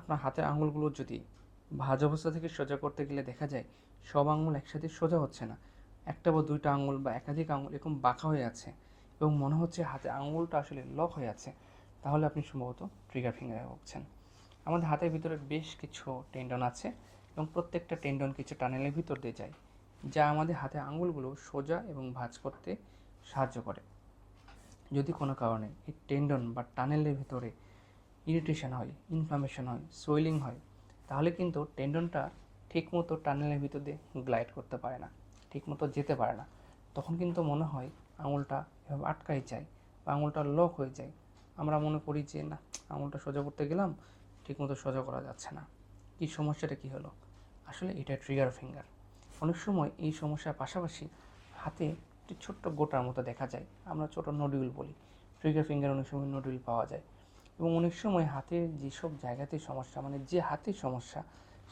আপনার হাতের আঙুলগুলো যদি ভাজ অবস্থা থেকে সোজা করতে গেলে দেখা যায় সব আঙুল একসাথে সোজা হচ্ছে না। একটা বা দুইটা আঙুল বা একাধিক আঙুল এরকম বাঁকা হয়ে আছে এবং মনে হচ্ছে হাতে আঙুলটা আসলে লক হয়ে আছে। তাহলে আপনি সম্ভবত ট্রিগার ফিঙ্গারে ভুগছেন। আমাদের হাতের ভিতরে বেশ কিছু টেন্ডন আছে এবং প্রত্যেকটা টেন্ডন কিছু টানেলের ভিতর দিয়ে যায়, যা আমাদের হাতে আঙুলগুলো সোজা এবং ভাঁজ করতে সাহায্য করে। যদি কোনো কারণে এই টেন্ডন বা টানেলের ভিতরে ইরিটেশন হয় ইনফ্লামেশন হয় সোয়েলিং হয়, তাহলে কিন্তু টেন্ডনটা ঠিকমতো টানেলের ভিতর দিয়ে গ্লাইড করতে পারে না, ঠিকমতো যেতে পারে না। তখন কিন্তু মনে হয় আঙুলটা এভাবে আটকাই যায় বা আঙুলটা লক হয়ে যায়। আমরা মনে করি যে, না, আঙুলটা সোজা করতে গেলাম, ঠিকমতো সোজা করা যাচ্ছে না। কি সমস্যাটা কি হলো? আসলে এটা ট্রিগার ফিঙ্গার অনেক সময় এই সমস্যার পাশাপাশি হাতে একটি ছোট্ট গোটার মতো দেখা যায়। আমরা ছোট নডিউল বলি। ট্রিগার ফিঙ্গার অনেক সময় নডিউল পাওয়া যায়। এবং অনেক সময় হাতের যেসব জায়গাতে সমস্যা মানে যে হাতের সমস্যা,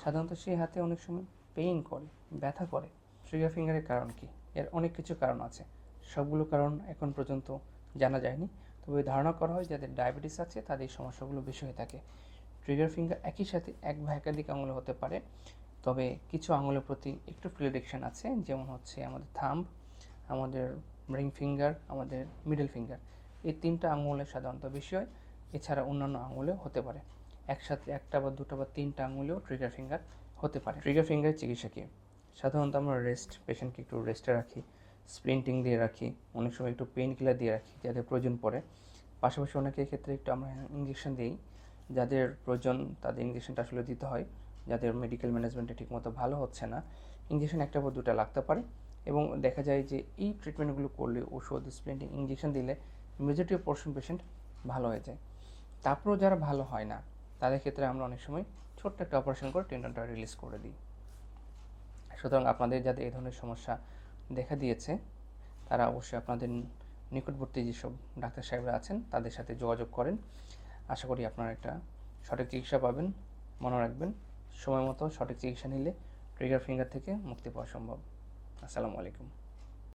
সাধারণত সেই হাতে অনেক সময় পেইন করে, ব্যথা করে। ট্রিগার ফিঙ্গারের কারণ কি? এর অনেক কিছু কারণ আছে। সবগুলো কারণ এখন পর্যন্ত জানা যায়নি। তবে ধারণা করা হয় যাদের ডায়াবেটিস আছে, তাদের সমস্যাগুলো বেশি হয়ে থাকে। ট্রিগার ফিঙ্গার একই সাথে এক বা একাধিক আঙুলে হতে পারে। তবে কিছু আঙুলের প্রতি একটু প্রিডিকশন আছে, যেমন হচ্ছে আমাদের থাম্ব আমাদের রিং ফিঙ্গার আমাদের মিডল ফিঙ্গার এই তিনটা আঙুলে সাধারণত বেশি হয়। এছাড়া অন্যান্য আঙুলেও হতে পারে। একসাথে একটা বা দুটো বা তিনটা আঙুলেও ট্রিগার ফিঙ্গার হতে পারে। ট্রিগার ফিঙ্গারের চিকিৎসা কি? সাধারণত আমরা রেস্ট পেশেন্টকে একটু রেস্টে রাখি স্প্রিন্টিং দিয়ে রাখি, অনেক সময় একটু পেন কিলার দিয়ে রাখি যাদের প্রয়োজন পড়ে। পাশাপাশি অনেকের ক্ষেত্রে একটু আমরা ইঞ্জেকশন দিই, যাদের প্রয়োজন তাদের ইঞ্জেকশনটা আসলে দিতে হয়, যাদের মেডিকেল ম্যানেজমেন্টে ঠিকমতো ভালো হচ্ছে না। ইঞ্জেকশন একটা বা দুটা লাগতে পারে এবং দেখা যায় যে এই ট্রিটমেন্টগুলো করলে ওষুধ স্প্লিন্টিং ইঞ্জেকশন দিলে মেজরিটি পোর্শন পেশেন্ট ভালো হয়ে যায়। তারপরেও যারা ভালো হয় না, তাদের ক্ষেত্রে আমরা অনেক সময় ছোট্ট একটা অপারেশন করে টেন্ডনটা রিলিজ করে দিই। সুতরাং আপনাদের যাদের এই ধরনের সমস্যা দেখা দিয়েছে, তারা অবশ্যই আপনাদের নিকটবর্তী যেসব ডাক্তার সাহেবরা আছেন, তাদের সাথে যোগাযোগ করেন। আশা করি আপনারা একটা সঠিক চিকিৎসা পাবেন, মনে রাখবেন। সময় মতো সঠিক চিকিৎসা নিলে ট্রিগার ফিঙ্গার থেকে মুক্তি পাওয়া সম্ভব। আসসালামু আলাইকুম।